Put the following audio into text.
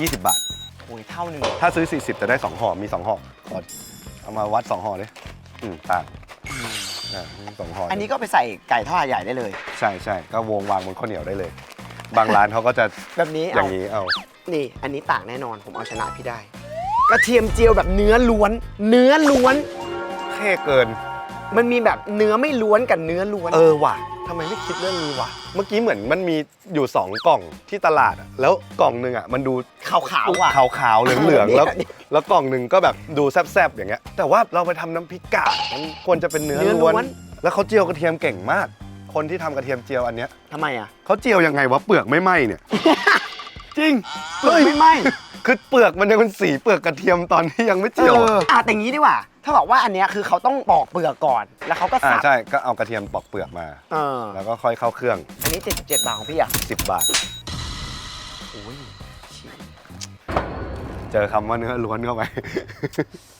20 บาท โอ้ยเท่าหนึ่งถ้าซื้อ 40 จะได้ 2ห่อมี 2ห่อขอเอามาวัด 2ห่อเลยอืมต่างอ่ามีสองห่ออัอันนี้ก็ไปใส่ไก่ทอดใหญ่ได้เลย ใช่ใช่ก็วงวางบนข้าวเหนียวได้เลย บางร้านเขาก็จะแบบนี้อเอาย่างนี้เอานี่ อันนี้ต่างแน่นอนผมเอาชนะพี่ได้ กระเทียมเจียวแบบเนื้อล้วน เนื้อล้วน เท่เกิน มันมีแบบเนื้อไม่ล้วนกับเนื้อล้วน เออว่ะ ทำไมไม่คิดเรื่องนี้วะ เมื่อกี้เหมือนมันมีอยู่ 2 กล่องที่ตลาดอะแล้วกล่องหนึ่งอะมันดูขาวๆอะ ขาวขาวๆเหลืองเหลืองๆแล้วเนี่ยแล้วกล่องหนึ่งก็แบบดูแซบๆอย่างเงี้ย แต่ว่าเราไปทำน้ำพริกกะมันควรจะเป็นเนื้อเนื้อล้ล้ววน น แล้วเขาเจียวกระเทียมเก่งมาก คนที่ทำกระเทียมเจียวอันเนี้ยทำไมอะเขาเจียวยังไงวะเปลือกไม่ไหม้เนี่ย จริงเฮ้ยไม่ไหม คือเปลือกมันยังเป็นสีเปลือกกระเทียมตอนที่ยังไม่เอเจียวออะอะแต่อย่างนี้ดีกว่า ถ้าบอกว่าอันเนี้ยคือเขาต้องปอกเปลือกก่อน แล้วเขาก็อ่าสับใช่ก็เอากระเทียมปอกเปลือกมา เออแล้วก็ค่อยเข้าเครื่อง อันนี้ 77 บาทของพี่อะ10 บาท โอ้ยเจอคำว่าเนื้อล้วนเข้าไป